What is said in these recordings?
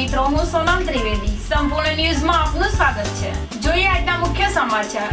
મિત્રો હું સોનમ ત્રિવેદી. સંપૂર્ણ ન્યૂઝમાં આપનું સ્વાગત છે. જોઈએ આજના મુખ્ય સમાચાર.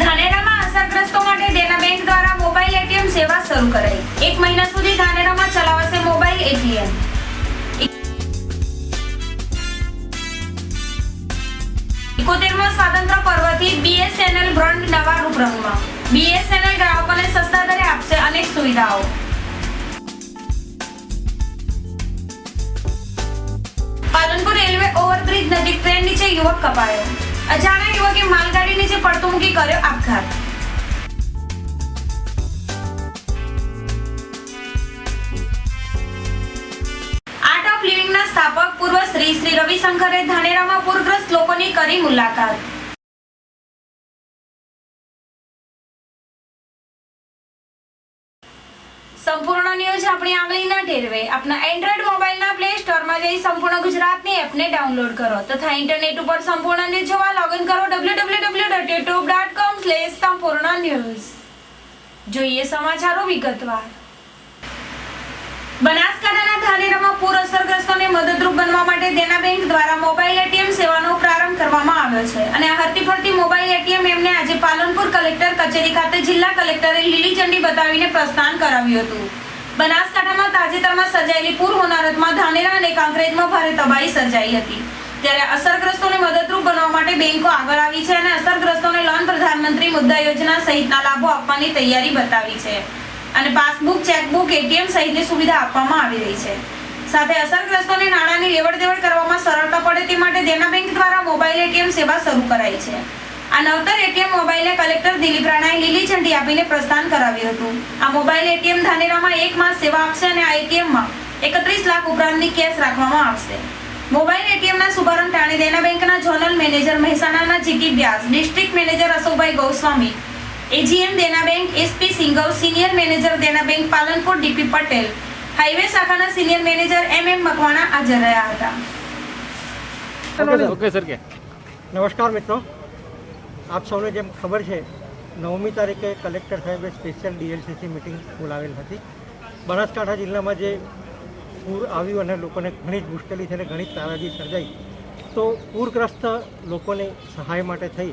ધાનેરામાં અસરગ્રસ્તો માટે દેના બેંક દ્વારા મોબાઈલ એટીએમ સેવા શરૂ કરાઈ. એક મહિના સુધી ધાનેરામાં ચલાવાશે મોબાઈલ એટીએમ. એકોતેરમો સ્વાતંત્ર્ય પર્વથી બીએસએનએલ બ્રાન્ડ નવા રૂપરંગમાં બીએસએનએલ ગ્રાહકોને સસ્તા દરે આપશે અનેક સુવિધાઓ. યુવક કપાયો. અજાણ્યા યુવકે માલગાડી નીચે પડતું મૂકી કર્યો આપઘાત. સ્થાપક પૂર્વ શ્રી શ્રી રવિશંકરે ધાનેરામાં પૂરગ્રસ્ત લોકોની કરી મુલાકાત. સંપૂર્ણ ન્યૂઝ આપણી આંગળીના ટેરવે. આપના એન્ડ્રોઈડ મોબાઈલના પ્લે સ્ટોરમાં જઈ સંપૂર્ણ ગુજરાતની એપને ડાઉનલોડ કરો. તથા ઇન્ટરનેટ ઉપર સંપૂર્ણ ન્યૂઝ જોવા લોગિન કરો www.youtube.com સંપૂર્ણ જોઈએ સમાચારો વિગતવાર. બનાસકાંઠાના ધાનેરામાં પૂર અસરગ્રસ્તોને મદદરૂપ બનવા માટે દેના બેંક દ્વારા મોબાઈલ એટીએમ સેવાનો પ્રારંભ કરવામાં આવ્યો છે. અને આ હરતી ફરતી મોબાઈલ એટીએમ એમને આજે પાલનપુર કલેક્ટર કચેરી ખાતે જિલ્લા કલેક્ટરે લીલી ઝંડી બતાવીને પ્રસ્થાન કરાવ્યું હતું. બનાસકાંઠામાં તાજેતરમાં સર્જાયેલી પૂર હોનારતમાં ધાનેરા અને કાંકરેજમાં ભારે તબાહી સર્જાઈ હતી. ત્યારે અસરગ્રસ્તોને મદદરૂપ બનાવવા માટે બેંકો આગળ આવી છે અને અસરગ્રસ્તોને લોન પ્રધાનમંત્રી મુદ્રા યોજના સહિતના લાભો આપવાની તૈયારી બતાવી છે. અને પાસબુક, ચેકબુક, એટીએમ સહિતની સુવિધા આપવામાં આવી રહી છે. સાથે અસરગ્રસ્તોને નાણાંની લેવડ દેવડ કરવામાં સરળતા પડે તે માટે દેના બેંક દ્વારા મોબાઈલ, એટીએમ સેવા શરૂ કરાઈ છે. આ નવતર એટીએમ મોબાઈલને કલેક્ટર દિલીપ રાણાએ લીલી ઝંડી આપીને પ્રસ્થાન કરાવ્યું હતું. આ મોબાઈલ એટીએમ ધાનેરામાં એક માસ સેવા આપશે અને આ એટીએમમાં એકત્રીસ લાખ ઉપરાંતની કેશ રાખવામાં આવશે. મોબાઈલ એટીએમના શુભારંભ ટાણે દેના બેંકના ઝોનલ મેનેજર મહેસાણાના GT Vyas district manager Ashokbhai Goswami AGM Dena bank SP Singhav senior manager Dena bank Palanpur DP Patel highway શાખાના senior manager M M Makwana હાજર રહ્યા હતા. ઓકે સર કે. નમસ્કાર મિત્રો. આપ સૌને જેમ ખબર છે, નવમી તારીખે કલેક્ટર સાહેબે સ્પેશિયલ ડીએલસીસી મિટિંગ બોલાવેલ હતી. બનાસકાંઠા જિલ્લામાં જે પૂર આવ્યું અને લોકોને ઘણી જ મુશ્કેલી થઈ અને ઘણી જ તારાજી સર્જાઈ, તો પૂરગ્રસ્ત લોકોને સહાય માટે થઈ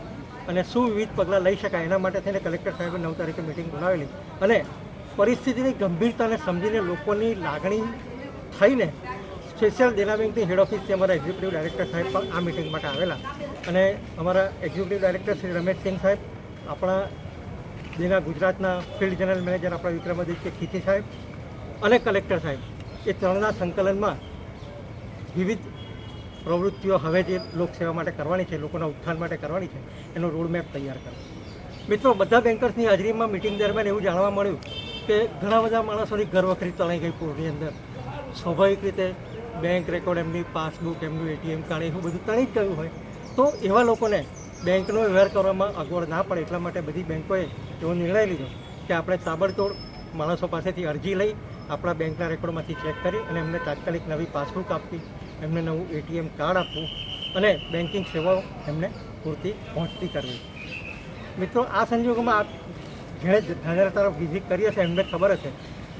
અને શું વિવિધ પગલાં લઈ શકાય એના માટે થઈને કલેક્ટર સાહેબે નવ તારીખે મિટિંગ બોલાવેલી. અને પરિસ્થિતિની ગંભીરતાને સમજીને લોકોની લાગણી થઈને સ્પેશિયલ દેના બેંકની હેડ ઓફિસથી અમારા એક્ઝિક્યુટિવ ડાયરેક્ટર સાહેબ પણ આ મિટિંગ માટે આવેલા. અને અમારા એક્ઝિક્યુટિવ ડાયરેક્ટર શ્રી રમેશસિંહ સાહેબ, આપણા દેના ગુજરાતના ફિલ્ડ જનરલ મેનેજર આપણા વિક્રમાદિત્ય ખીચી સાહેબ અને કલેક્ટર સાહેબ. એ ત્રણના સંકલનમાં વિવિધ પ્રવૃત્તિઓ હવે જે લોકસેવા માટે કરવાની છે, લોકોના ઉત્થાન માટે કરવાની છે, એનો રોડમેપ તૈયાર કરો. મિત્રો, બધા બેન્કર્સની હાજરીમાં મિટિંગ દરમિયાન એવું જાણવા મળ્યું કે ઘણા બધા માણસોની ઘર વખરી તણાઈ ગઈ પૂરની અંદર. સ્વાભાવિક રીતે બેંક રેકોર્ડ એમની પાસબુક એમનું એટીએમ કાર્ડ એવું બધું તણી જ ગયું હોય તો એવા લોકોને બેંકનો વ્યવહાર કરવામાં અગવડ ના પડે એટલા માટે બધી બેંકોએ એવો નિર્ણય લીધો કે આપણે તાબડતોડ માણસો પાસેથી અરજી લઈ આપણા બેંકના રેકોર્ડમાંથી ચેક કરી અને એમને તાત્કાલિક નવી પાસબુક આપવી એમને નવું એટીએમ કાર્ડ આપવું અને બેન્કિંગ સેવાઓ એમને પૂરતી પહોંચતી કરવી મિત્રો આ સંજોગોમાં જેણે ધાનેરા તરફ વિઝિટ કરી હશે એમને ખબર હશે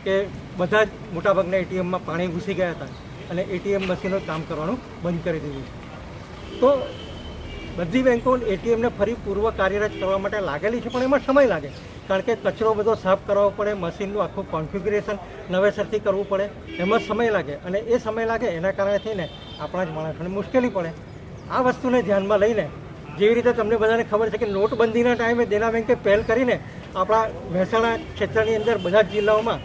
કે બધા જ મોટાભાગના એટીએમમાં પાણી ઘૂસી ગયા હતા અને એટીએમ મશીનો કામ કરવાનું બંધ કરી દીધું તો બધી બેંકો એટીએમને ફરી પૂર્વ કાર્યરત કરવા માટે લાગેલી છે, પણ એમાં સમય લાગે. કારણ કે કચરો બધો સાફ કરવો પડે, મશીનનું આખું કોન્ફિગ્યુરેશન નવેસરથી કરવું પડે. એમાં સમય લાગે અને એ સમય લાગે એના કારણે થઈને આપણા જ માણસોને મુશ્કેલી પડે. આ વસ્તુને ધ્યાનમાં લઈને જેવી રીતે તમને બધાને ખબર છે કે નોટબંધીના ટાઈમે દેના બેંકે પહેલ કરીને આપણા મહેસાણા ક્ષેત્રની અંદર બધા જ જિલ્લાઓમાં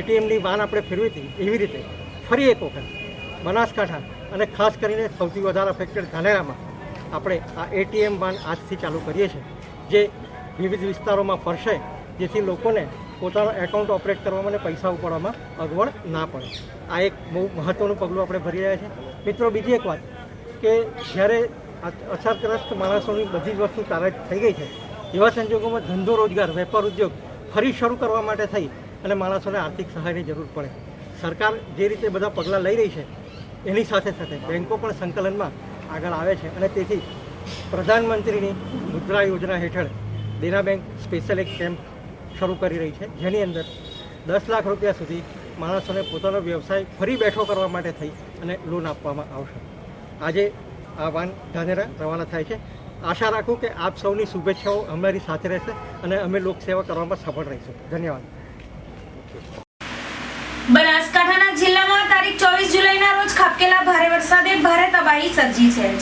એટીએમની વાન આપણે ફેરવી હતી, એવી રીતે ફરી એક વખત બનાસકાંઠા અને ખાસ કરીને સૌથી વધારે અફેક્ટેડ ધાનેરામાં આપણે આ એટીએમ વાન આજથી ચાલુ કરીએ છીએ, જે વિવિધ વિસ્તારોમાં ફરશે, જેથી લોકોને પોતાનો એકાઉન્ટ ઓપરેટ કરવામાં અને પૈસા ઉપાડવામાં અગવડ ના પડે. આ એક બહુ મહત્ત્વનું પગલું આપણે ભરી રહ્યા છીએ. મિત્રો, બીજી એક વાત કે જ્યારે અસરગ્રસ્ત માણસોની બધી જ વસ્તુ તારે થઈ ગઈ છે, એવા સંજોગોમાં ધંધો રોજગાર, વેપાર ઉદ્યોગ ફરી શરૂ કરવા માટે થઈ. અને માણસોને આર્થિક સહાયની જરૂર પડે. સરકાર જે રીતે બધા પગલાં લઈ રહી છે, એની સાથે સાથે બેન્કો પણ સંકલનમાં આગળ આવે છે અને તેથી પ્રધાનમંત્રીની મુદ્રા યોજના હેઠળ દેના બેંક સ્પેશિયલ એક કેમ્પ શરૂ કરી રહી છે, જેની અંદર દસ લાખ રૂપિયા સુધી માણસોને પોતાનો વ્યવસાય ફરી બેઠો કરવા માટે થઈ અને લોન આપવામાં આવશે. આજે આ વાન ધાનેરા રવાના થાય છે. આશા રાખું કે આપ સૌની શુભેચ્છાઓ અમારી સાથે રહેશે અને અમે લોકસેવા કરવામાં સફળ રહીશું. ધન્યવાદ.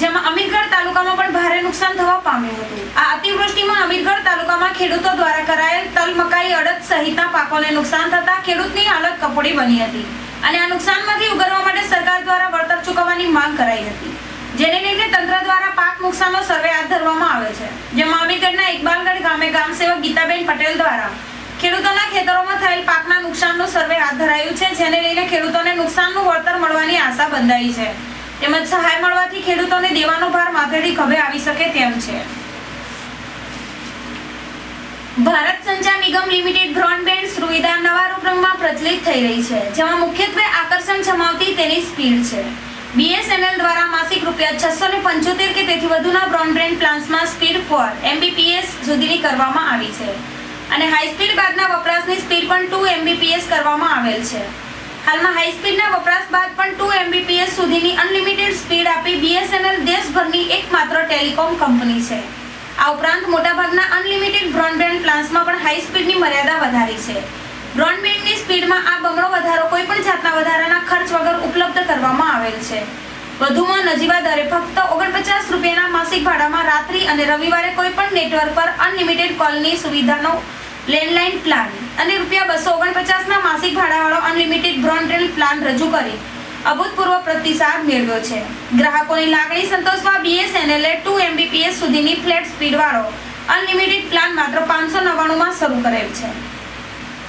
જેમાં અમીરગઢ તાલુકામાં નુકસાન થતા ખેડૂતની હાલત કપોડી બની હતી અને આ નુકસાનમાંથી ઉગરવા માટે સરકાર દ્વારા વળતર ચૂકવવાની માંગ કરાઈ હતી. જેને લઈને તંત્ર દ્વારા પાક નુકસાનનો સર્વે હાથ ધરવામાં આવે છે. જેમાં અમીરગઢના ઇકબાલગઢ ગામે ગામ સેવક ગીતાબેન પટેલ દ્વારા ખેડૂતોના ખેતરોમાં થયેલ પાકના નુકસાનનો સર્વે હાથ ધરાયું છે, જેને લઈને ખેડૂતોને નુકસાનનું વળતર મળવાની આશા બંધાઈ છે. તેમજ સહાય મળવાથી ખેડૂતોને દેવાનો ભાર માથેથી ખભે આવી શકે તેમ છે. ભારત સંચાર નિગમ લિમિટેડ બ્રોડબેન્ડ સુવિધા નવા રૂપરંગમાં પ્રચલિત થઈ રહી છે, જેમાં મુખ્યત્વે આકર્ષણ જમાવતી તેની સ્પીડ છે. બીએસએનએલ દ્વારા માસિક રૂપિયા છસો ને પંચોતેર કે તેથી વધુના બ્રોડબેન્ડ પ્લાન્સમાં સ્પીડ ફોર એમબીપીએસ સુધીની કરવામાં આવી છે. અને હાઈ સ્પીડ બાદના વપરાશની સ્પીડ પણ ટુ એમબીપીએસ કરવામાં આવેલ છે. હાલમાં હાઈ સ્પીડના વપરાશ બાદ પણ ટુ એમબીપીએસ સુધીની અનલિમિટેડ સ્પીડ આપી બીએસએનએલ દેશભરની એકમાત્ર ટેલિકોમ કંપની છે. આ ઉપરાંત મોટાભાગના અનલિમિટેડ બ્રોડબેન્ડ પ્લાન્સમાં પણ હાઈ સ્પીડની મર્યાદા વધારી છે. બ્રોડબેન્ડની સ્પીડમાં આ બમણો વધારો કોઈ પણ જાતના વધારાના ખર્ચ વગર ઉપલબ્ધ કરવામાં આવેલ છે. વધુમાં નજીવા દરે ફક્ત ઓગણપચાસ રૂપિયાના માસિક ભાડામાં રાત્રિ અને રવિવારે કોઈ પણ નેટવર્ક પર અનલિમિટેડ કોલની સુવિધાનો લેન્ડલાઇન પ્લાન અને રૂપિયા બસો ઓગણપચાસના માસિક ભાડાવાળો અનલિમિટેડ બ્રોડબેન્ડ પ્લાન રજૂ કરી. અભૂતપૂર્વ પ્રતિસાદ મેળવ્યો છે. ગ્રાહકોની લાગણી સંતોષવા બીએસએનએલ ટુ એમબીપીએસ સુધીની ફ્લેટ સ્પીડવાળો અનલિમિટેડ પ્લાન માત્ર પાંચસો નવ્વાણુંમાં શરૂ કરેલ છે.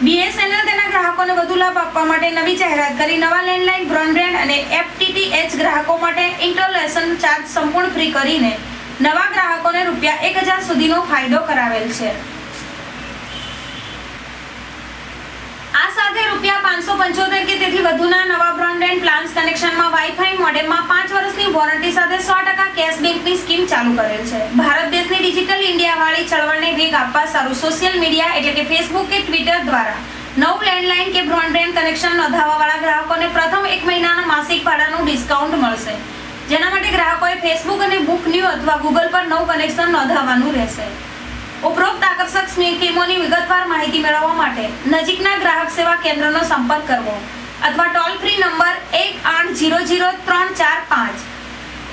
બીએસએનએલ તેના ગ્રાહકોને વધુ લાભ આપવા માટે નવી જાહેરાત કરી, નવા લેન્ડલાઇન બ્રોડબેન્ડ અને એફટીટીએચ ગ્રાહકો માટે ઇન્સ્ટોલેશન ચાર્જ સંપૂર્ણ ફ્રી કરીને નવા ગ્રાહકોને રૂપિયા એક હજાર સુધીનો ફાયદો કરાવેલ છે આ સાથે રૂપિયા પાંચસો પંચોતેર કે તેથી વધુના નવા બ્રોડબેન્ડ પ્લાન્સ કનેક્શનમાં વાઈફાઈ મોડેમમાં પાંચ વર્ષની વોરંટી સાથે સો ટકા કેશબેકની સ્કીમ ચાલુ કરેલ છે. ભારત દેશની ડિજિટલ ઇન્ડિયા વાળી ચળવળને વેગ આપવા સારું સોશિયલ મીડિયા એટલે કે ફેસબુક કે ટ્વિટર દ્વારા. નવ લેન્ડલાઇન કે બ્રોડબેન્ડ કનેક્શન નોંધાવવાવાળા ગ્રાહકોને પ્રથમ એક મહિનાના માસિક ભાડાનું ડિસ્કાઉન્ટ મળશે. જેના માટે ગ્રાહકોએ ફેસબુક અને બુક ન્યૂ અથવા ગૂગલ પર નવું કનેક્શન નોંધાવવાનું રહેશે. ઉપરોક્ત આકર્ષક સ્કીમોની વિગતવાર માહિતી મેળવવા માટે નજીકના ગ્રાહક સેવા કેન્દ્રનો સંપર્ક કરવો અથવા ટોલ ફ્રી નંબર એક આઠ જીરો જીરો ત્રણ ચાર પાંચ.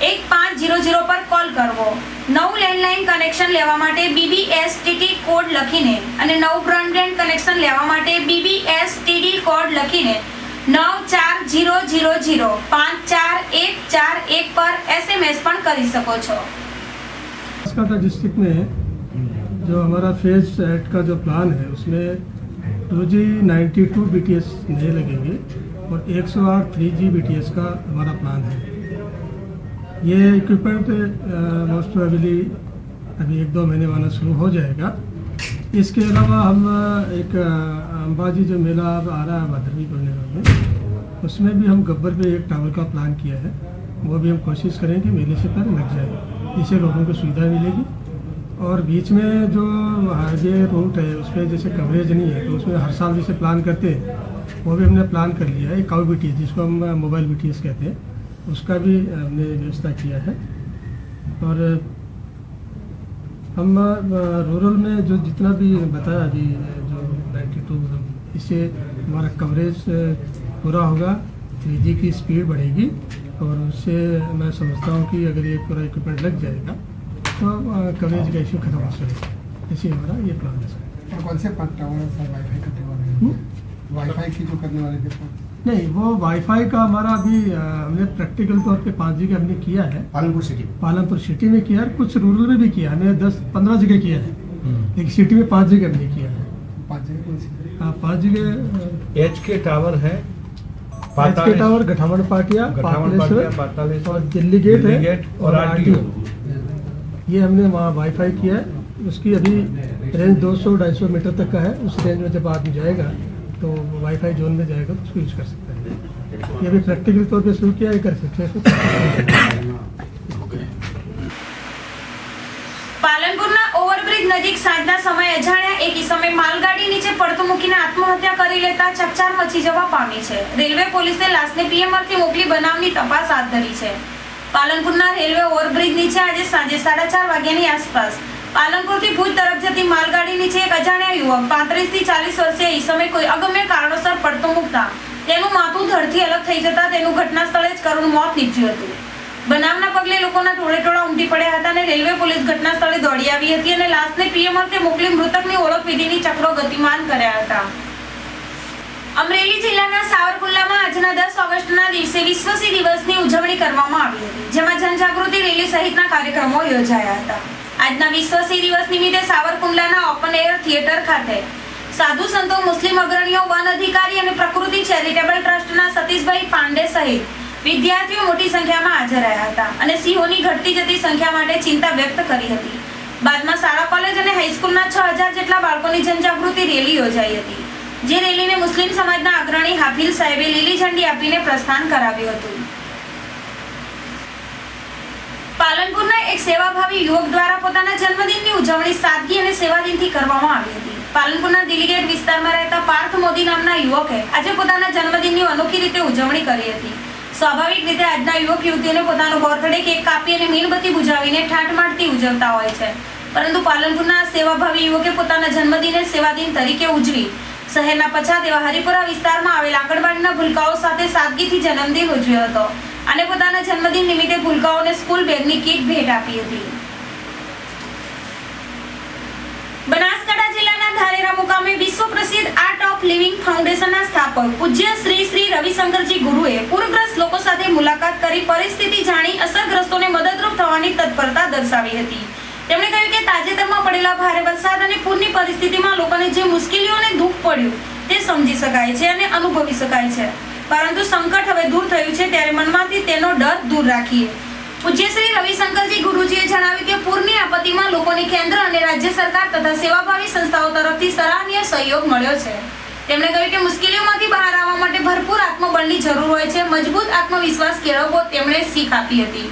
એક પાંચ જીરો જીરો પર કોલ કરવો. નવું લેન્ડલાઇન કનેક્શન લેવા માટે બીબીએસટીટી કોડ લખીને અને નવું બ્રોડબેન્ડ કનેક્શન લેવા માટે બીબીએસટીટી કોડ લખીને નવ ચાર ઝીરો જીરો જીરો પાંચ ચાર એક ચાર એક પર એસએમએસ પણ કરી શકો છો. ડિસ્ટ્રિક્ટને जो हमारा फ़ेज़ एट का जो प्लान है, उसमें two G ninety two B T S नए लगेंगे और एक सौ आठ three G B T S का हमारा प्लान है। ये इक्विपमेंट मोस्ट प्रोबेबली अभी एक दो महीने वाला शुरू हो जाएगा। इसके अलावा हम एक अंबाजी जो मेला अब आ रहा है, भादरवी पूर्णिमा में उसमें भी हम गब्बर पे एक टावर का प्लान किया है। वो भी हम कोशिश करें कि मेले से पहले लग जाए। इससे लोगों को सुविधा मिलेगी। और बीच में जो हाईवे रूट है उस पर जैसे कवरेज नहीं है तो उसमें हर साल जैसे प्लान करते हैं, वो भी हमने प्लान कर लिया है काउ बी जिसको हम मोबाइल बी कहते हैं, उसका भी हमने व्यवस्था किया है। और, हम रूरल में जो जितना भी बताया अभी जो 92 इससे हमारा कवरेज पूरा होगा थ्री की स्पीड बढ़ेगी, और उससे मैं समझता हूँ कि अगर ये पूरा इक्विपमेंट लग जाएगा तो कवरेज का इशू खत्म हो जाएगा इसी हमारा ये प्लान है सर और कौन से पार्ट टावर सर वाईफाई करने वाले हम्म? हैं वाईफाई की जो करने वाले थे नहीं वो वाईफाई का हमारा अभी हमने प्रैक्टिकल तौर पे पाँच जी का हमने किया है पालनपुर सिटी में पालमपुर सिटी में किया है कुछ रूरल में भी किया हमने दस पंद्रह जगह किया है लेकिन सिटी में पाँच जगह हमने किया है पाँच जगह कौन सी हाँ, पाँच जगह एच के टावर है एच के टावर गठामण पाटिया पातालेश्वर, और दिल्ली गेट है और RTO। ये हमने वहाँ वाईफाई किया है उसकी अभी रेंज 200-250 मीटर तक का है उस रेंज में जब आदमी जाएगा तो वाईफाई जोन में जाएगा तो उसको यूज कर सकता है ये अभी प्रैक्टिकल तौर पे शुरू किया है कर सकते हैं પાલનપુરના ઓવરબ્રિજ બ્રિજ નજીક સાંજના સમયે અજાણ્યા એક ઈસમે માલગાડી નીચે પડતું મૂકીને આત્મહત્યા કરી લેતા ચકચાર મચી જવા પામી છે રેલવે પોલીસે લાશને પીએમઆરથી મોકલી બનાવની તપાસ હાથ ધરી છે પાલનપુરના રેલવે ઓવરબ્રિજ નીચે આજે સાંજે સાડા ચાર વાગ્યાની આસપાસ પાલનપુરથી ભુજ તરફ જતી માલગાડી નીચે એક અજાણ્યા યુવક. પાંત્રીસથી ચાલીસ એ ઈસમે કોઈ અગમ્ય કારણોસર પડતો મૂકતા તેનું માથું ધડથી અલગ થઈ જતા તેનું ઘટના સ્થળે જ કરુણ મોત નીપજ્યું હતું. બનાવના પગલે લોકોના ટોળે ટોળા ઉમટી પડ્યા હતા અને રેલવે પોલીસ ઘટના સ્થળે દોડી આવી હતી અને લાશને પીએમ મોકલી મૃતકની ઓળખ વિધિની ચક્રો ગતિમાન કર્યા હતા. અમરેલી જિલ્લાના સાવરકુંડલામાં આજના દસ ઓગસ્ટના દિવસે વિશ્વસી દિવસની ઉજવણી કરવામાં આવી હતી, જેમાં જનજાગૃતિ રેલી સહિતના કાર્યક્રમો યોજાયા હતા. આજના વિશ્વસી દિવસ નિમિત્તે સાવરકુંડલાના ઓપન એર થિયેટર ખાતે સાધુ સંતો, મુસ્લિમ અગ્રણીઓ, વન અધિકારી અને પ્રકૃતિ ચેરિટેબલ ટ્રસ્ટના સતીશભાઈ પાંડે સહિત વિદ્યાર્થીઓ મોટી સંખ્યામાં હાજર રહ્યા હતા અને સિંહોની ઘટતી જતી સંખ્યા માટે ચિંતા વ્યક્ત કરી હતી. બાદમાં શાળા, કોલેજ અને હાઈસ્કૂલના છ હજાર જેટલા બાળકોની જનજાગૃતિ રેલી યોજાઈ હતી. જે રેલીને મુસ્લિમ સમાજના અગ્રણી હાફિલ સાહેબે લીલી ઝંડી આપીને પ્રસ્થાન કરાવ્યું હતું. પાલનપુરના એક સેવાભાવી યુવક દ્વારા પોતાના જન્મદિનની ઉજવણી સાદગી અને સેવાદિનથી કરવામાં આવી હતી. પાલનપુરના દિલ્હીગેટ વિસ્તારમાં રહેતા પાર્થ મોદી નામના યુવકે આજે પોતાના જન્મદિનની અનોખી રીતે ઉજવણી કરી હતી. સ્વાભાવિક રીતે આજના યુવક યુવતીઓને પોતાનો બર્થડે કેક કાપી અને મીણબત્તી બુજાવીને મારતી ઉજવતા હોય છે. પરંતુ પાલનપુરના સેવાભાવી યુવકે પોતાના જન્મદિને સેવાદિન તરીકે ઉજવી શહેરના પછાત એવા હરિપુરા વિસ્તારમાં આવેલ આંગણવાડીના ભૂલકાઓ સાથે સાદગીથી જન્મદિન ઉજવ્યો હતો અને પોતાના જન્મદિન નિમિત્તે ભૂલકાઓને સ્કૂલ બેગની કીટ ભેટ આપી હતી. બનાસકાંઠા જિલ્લાના ધારેરા મુકામે વિશ્વ પ્રસિદ્ધ આર્ટ ઓફ લિવિંગ ફાઉન્ડેશનના સ્થાપક પૂજ્ય શ્રી શ્રી રવિશંકરજી ગુરુએ પૂરગ્રસ્ત લોકો સાથે મુલાકાત કરી પરિસ્થિતિ જાણી અસરગ્રસ્તોને મદદરૂપ થવાની તત્પરતા દર્શાવી હતી. તેમણે કહ્યું કે તાજેતરમાં પડેલા ભારે વરસાદ અને પૂરની પરિસ્થિતિમાં લોકોને જે મુશ્કેલીઓ અને દુઃખ પડ્યું. તે સમજી શકાય છે અને અનુભવી શકાય છે. પરંતુ સંકટ હવે દૂર થયું છે ત્યારે મનમાંથી તેનો ડર દૂર રાખીએ. પૂજ્ય શ્રી રવિશંકરજી ગુરુજીએ જણાવ્યું કે પૂરની આપત્તિમાં લોકોને કેન્દ્ર અને રાજ્ય સરકાર તથા સેવાભાવી સંસ્થાઓ તરફથી સરાહનીય સહયોગ મળ્યો છે. તેમણે કહ્યું કે મુશ્કેલીઓમાંથી બહાર આવવા માટે ભરપૂર આત્મબળની જરૂર હોય છે. મજબૂત આત્મવિશ્વાસ કેળવવો તેમણે શીખ આપી હતી.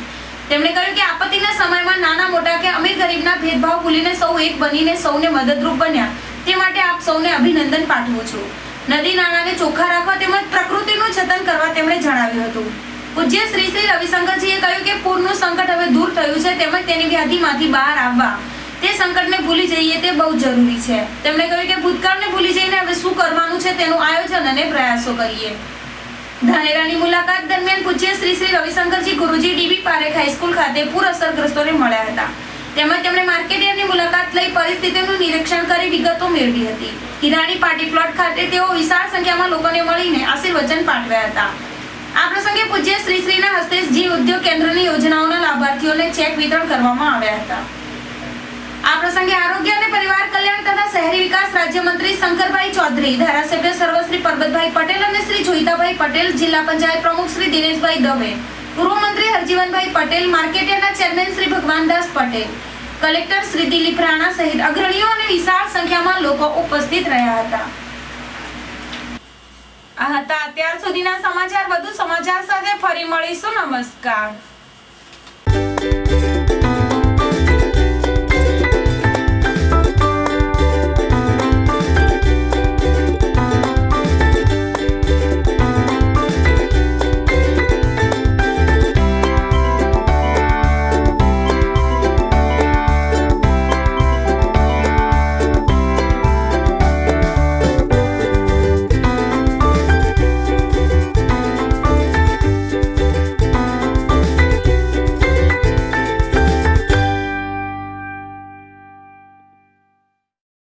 તેમણે કહ્યું કે આપત્તિના સમયમાં નાના મોટા કે અમીર ગરીબના ભેદભાવ ભૂલીને સૌ એક બનીને સૌને મદદરૂપ બન્યા. તે માટે આપ સૌને અભિનંદન પાઠવું છું. નદી નાળાને ચોખ્ખા રાખવા તેમજ પ્રકૃતિનું જતન કરવા તેમણે જણાવ્યું હતું. પૂજ્ય શ્રી શ્રી રવિશંકરજીએ કહ્યું કે પૂરનું સંકટ હવે દૂર થયું છે તેમજ તેની વ્યાધિમાંથી બહાર આવવા. તે સંકટને ભૂલી જઈએ તે બહુ જરૂરી છે. તેમણે કહ્યું કે ભૂતકાળને ભૂલી જઈને હવે શું કરવાનું છે તેનું આયોજન અને પ્રયાસો કરીએ. ધાનેરાની મુલાકાત દરમિયાન પૂજ્ય Shri Shri Ravishankarji Guruji DB Parekh high school ખાતે પૂર અસરગ્રસ્તોને મળ્યા હતા. તેમજ તેમણે માર્કેટયાર્ડની મુલાકાત લઈ પરિસ્થિતિનું નિરીક્ષણ કરી વિગતો મેળવી હતી. હિરાણી પાર્ટી પ્લોટ ખાતે તેઓ વિશાળ સંખ્યામાં લોકોને મળીને આશીર્વચન પાઠવ્યા હતા. આ પ્રસંગે પૂજ્ય શ્રી શ્રીના હસ્તે જી ઉદ્યોગ કેન્દ્રની યોજનાઓના લાભાર્થીઓને ચેક વિતરણ કરવામાં આવ્યા હતા. આ પ્રસંગે આરોગ્ય અને પરિવાર કલ્યાણ તથા શહેરી વિકાસ રાજ્યમંત્રી શંકરભાઈ ચૌધરી, ધારાસભ્ય સર્વશ્રી પરબતભાઈ પટેલ અને શ્રી જોઈતાભાઈ પટેલ, જિલ્લા પંચાયત પ્રમુખ શ્રી દિનેશભાઈ દવે પૂર્વ મંત્રી હરજીવનભાઈ પટેલ માર્કેટયાર્ડના ચેરમેન શ્રી ભગવાનદાસ પટેલ, કલેક્ટર શ્રી દિલીપ રાણા સહિત અગ્રણીઓ અને વિશાળ સંખ્યામાં લોકો ઉપસ્થિત રહ્યા હતા. આ હતા અત્યાર સુધીના સમાચાર. વધુ સમાચાર સાથે ફરી મળીશું. નમસ્કાર.